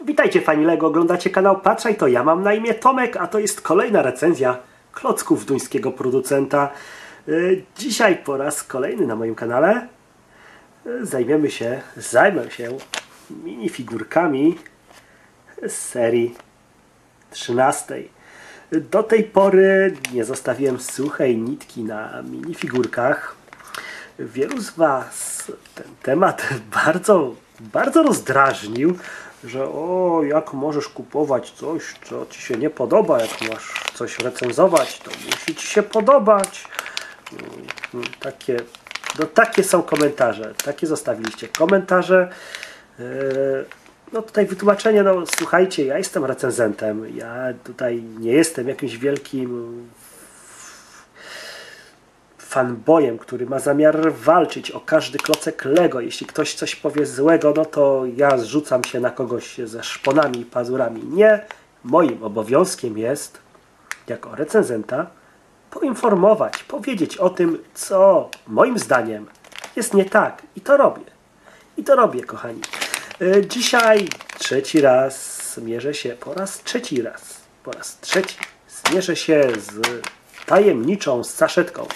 Witajcie fani Lego, oglądacie kanał Patrzaj, to ja mam na imię Tomek, a to jest kolejna recenzja klocków duńskiego producenta. Yy, Dzisiaj po raz kolejny na moim kanale yy, zajmiemy się, zajmę się minifigurkami z serii 13. Do tej pory nie zostawiłem suchej nitki na minifigurkach. Wielu z Was ten temat bardzo, bardzo rozdrażnił, że o, jak możesz kupować coś, co Ci się nie podoba, jak masz coś recenzować, to musi Ci się podobać. Mm, Takie, no, takie są komentarze, takie zostawiliście komentarze. Yy, No tutaj wytłumaczenie, no słuchajcie, ja jestem recenzentem, ja tutaj nie jestem jakimś wielkim fanboyem, który ma zamiar walczyć o każdy klocek Lego. Jeśli ktoś coś powie złego, no to ja zrzucam się na kogoś ze szponami i pazurami. Nie. Moim obowiązkiem jest, jako recenzenta, poinformować, powiedzieć o tym, co moim zdaniem jest nie tak. I to robię. I to robię, kochani. Y, Dzisiaj trzeci raz zmierzę się, po raz trzeci raz, po raz trzeci zmierzę się z tajemniczą saszetką.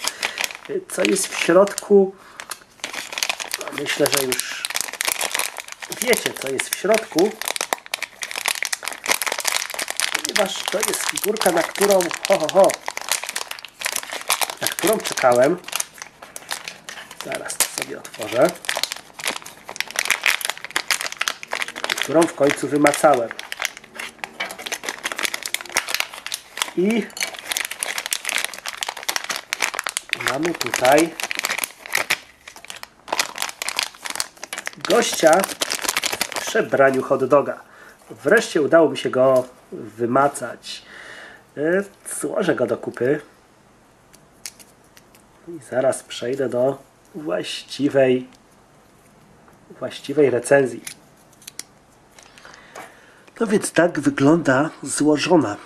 Co jest w środku? Myślę, że już wiecie, co jest w środku. Ponieważ to jest figurka, na którą, ho, ho, ho, na którą czekałem. Zaraz to sobie otworzę. którą w końcu wymacałem. I mamy tutaj gościa w przebraniu hot doga. Wreszcie udało mi się go wymacać. E, Złożę go do kupy. I zaraz przejdę do właściwej właściwej recenzji. No więc tak wygląda złożona,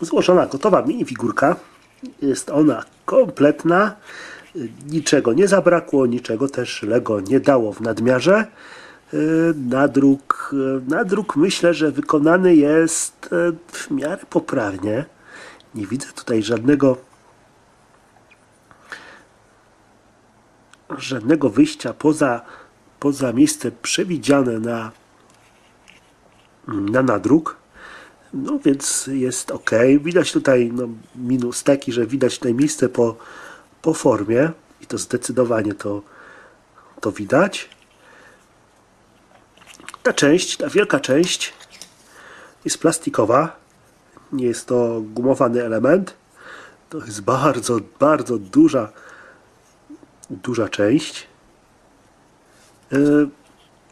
złożona gotowa minifigurka. Jest ona kompletna, niczego nie zabrakło, niczego też Lego nie dało w nadmiarze. Yy, Nadruk, yy, nadruk myślę, że wykonany jest yy, w miarę poprawnie. Nie widzę tutaj żadnego żadnego wyjścia poza, poza miejsce przewidziane na na nadruk. No więc jest ok. Widać tutaj no, minus taki, że widać tutaj miejsce po, po formie i to zdecydowanie to, to widać. Ta część, ta wielka część jest plastikowa. Nie jest to gumowany element. To jest bardzo, bardzo duża, duża część. Yy,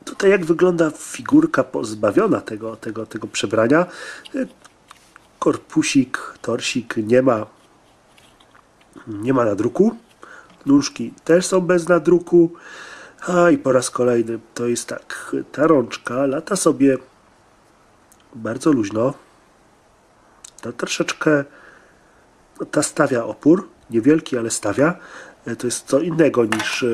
Tutaj jak wygląda figurka pozbawiona tego, tego, tego przebrania. Korpusik, torsik nie ma, nie ma nadruku. Nóżki też są bez nadruku. A i po raz kolejny to jest tak, ta rączka lata sobie bardzo luźno. Ta troszeczkę, ta stawia opór, niewielki, ale stawia. To jest co innego niż,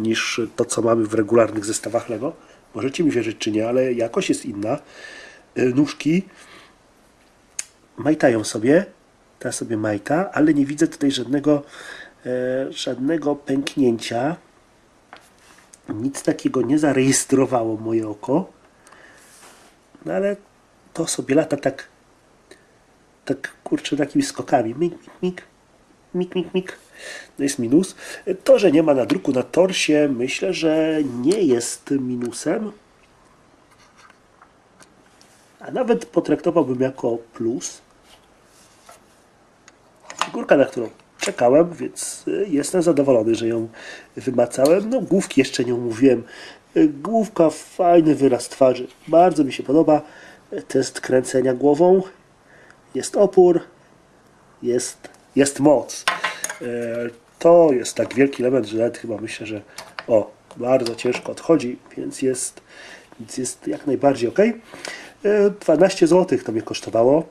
niż to, co mamy w regularnych zestawach Lego. Możecie mi wierzyć czy nie, ale jakość jest inna. Nóżki majtają sobie, ta sobie majta, ale nie widzę tutaj żadnego, e, żadnego pęknięcia. Nic takiego nie zarejestrowało moje oko. No ale to sobie lata tak, tak kurczę, takimi skokami. Mik, mik, mik, mik, mik, mik. To jest minus. To, że nie ma nadruku na torsie, myślę, że nie jest minusem. A nawet potraktowałbym jako plus. Figurka, na którą czekałem, więc jestem zadowolony, że ją wymacałem. No, główki jeszcze nie omówiłem. Główka, fajny wyraz twarzy. Bardzo mi się podoba. Test kręcenia głową. Jest opór. Jest, jest moc. To jest tak wielki element, że nawet chyba myślę, że o, bardzo ciężko odchodzi, więc jest, więc jest jak najbardziej ok. 12 zł to mnie kosztowało.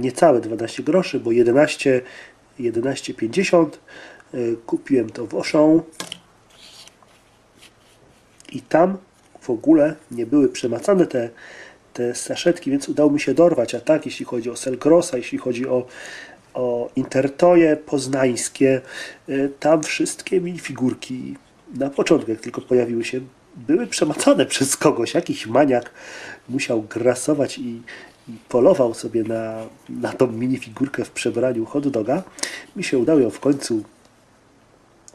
Niecałe 12 groszy, bo 11 11,50 kupiłem to w Auchan i tam w ogóle nie były przemacane te, te saszetki, więc udało mi się dorwać. A tak, jeśli chodzi o Selgrosa, jeśli chodzi o, o Intertoje poznańskie, y, tam wszystkie minifigurki na początku, jak tylko pojawiły się, były przemacane przez kogoś. Jakiś maniak musiał grasować i, i polował sobie na, na tą minifigurkę w przebraniu hot doga. Mi się udało ją w końcu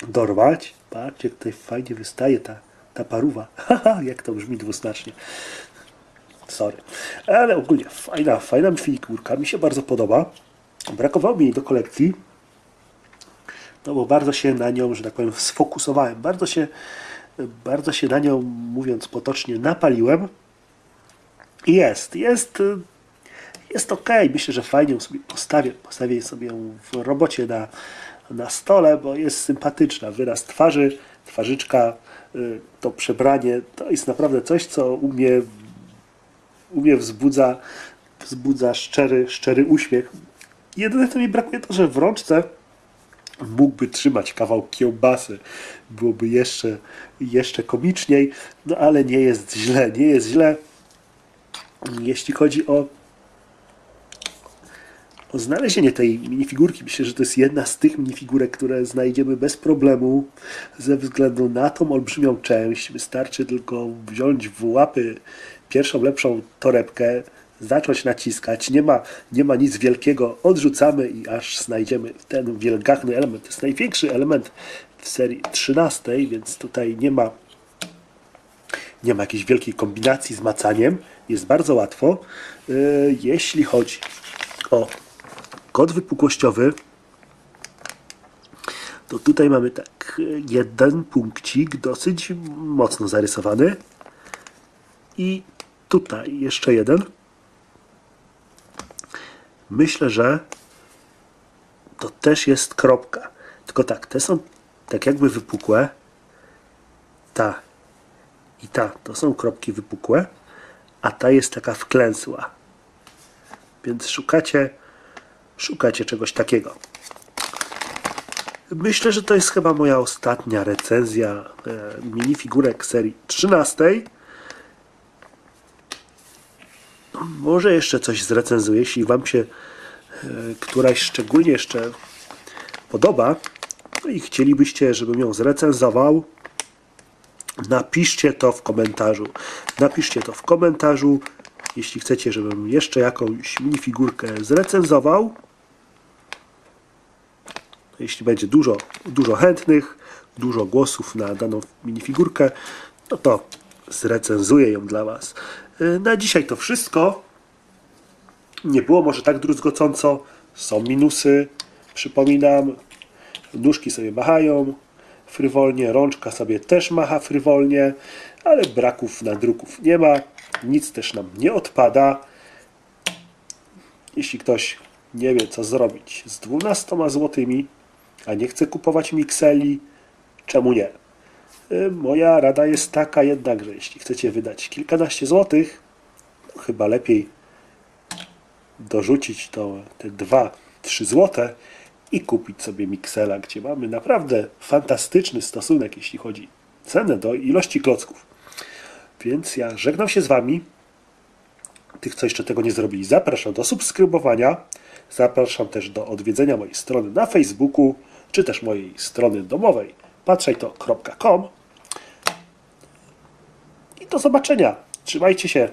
dorwać. Patrzcie, tutaj fajnie wystaje ta, ta paruwa. Haha, jak to brzmi dwuznacznie. Sorry. Ale ogólnie fajna, fajna figurka. Mi się bardzo podoba. Brakowało mi jej do kolekcji. No bo bardzo się na nią, że tak powiem, sfokusowałem. Bardzo się, bardzo się na nią, mówiąc potocznie, napaliłem. Jest, jest, jest ok. Myślę, że fajnie ją sobie postawię. Postawię sobie ją w robocie na, na stole, bo jest sympatyczna. Wyraz twarzy, twarzyczka, y, to przebranie, to jest naprawdę coś, co u mnie, u mnie wzbudza, wzbudza szczery, szczery uśmiech. Jedyne, co mi brakuje, to, że w rączce mógłby trzymać kawał kiełbasy. Byłoby jeszcze, jeszcze komiczniej, no ale nie jest źle, nie jest źle. Jeśli chodzi o o znalezienie tej minifigurki. Myślę, że to jest jedna z tych minifigurek, które znajdziemy bez problemu ze względu na tą olbrzymią część. Wystarczy tylko wziąć w łapy pierwszą lepszą torebkę, zacząć naciskać. Nie ma, nie ma nic wielkiego. Odrzucamy i aż znajdziemy ten wielgachny element. To jest największy element w serii 13, więc tutaj nie ma nie ma jakiejś wielkiej kombinacji z macaniem. Jest bardzo łatwo. Yy, jeśli chodzi o kod wypukłościowy, to tutaj mamy tak jeden punkcik dosyć mocno zarysowany i tutaj jeszcze jeden. Myślę, że to też jest kropka. Tylko tak, te są tak jakby wypukłe. Ta i ta to są kropki wypukłe, a ta jest taka wklęsła. Więc szukacie szukacie czegoś takiego. Myślę, że to jest chyba moja ostatnia recenzja e, minifigurek serii 13. Może jeszcze coś zrecenzuję, jeśli Wam się e, któraś szczególnie jeszcze podoba no i chcielibyście, żebym ją zrecenzował, napiszcie to w komentarzu. Napiszcie to w komentarzu, jeśli chcecie, żebym jeszcze jakąś minifigurkę zrecenzował. Jeśli będzie dużo, dużo chętnych, dużo głosów na daną minifigurkę, no to zrecenzuję ją dla Was. Y, na dzisiaj to wszystko. Nie było może tak druzgocąco. Są minusy. Przypominam, nóżki sobie machają frywolnie, rączka sobie też macha frywolnie, ale braków nadruków nie ma. Nic też nam nie odpada. Jeśli ktoś nie wie, co zrobić z 12 złotymi, a nie chce kupować mikseli, czemu nie? Y, moja rada jest taka jednak, że jeśli chcecie wydać kilkanaście złotych, to chyba lepiej dorzucić to te 2-3 złote i kupić sobie miksela, gdzie mamy naprawdę fantastyczny stosunek, jeśli chodzi cenę do ilości klocków. Więc ja żegnam się z Wami. Tych, co jeszcze tego nie zrobili, zapraszam do subskrybowania. Zapraszam też do odwiedzenia mojej strony na Facebooku czy też mojej strony domowej patrzajto.com i do zobaczenia. Trzymajcie się.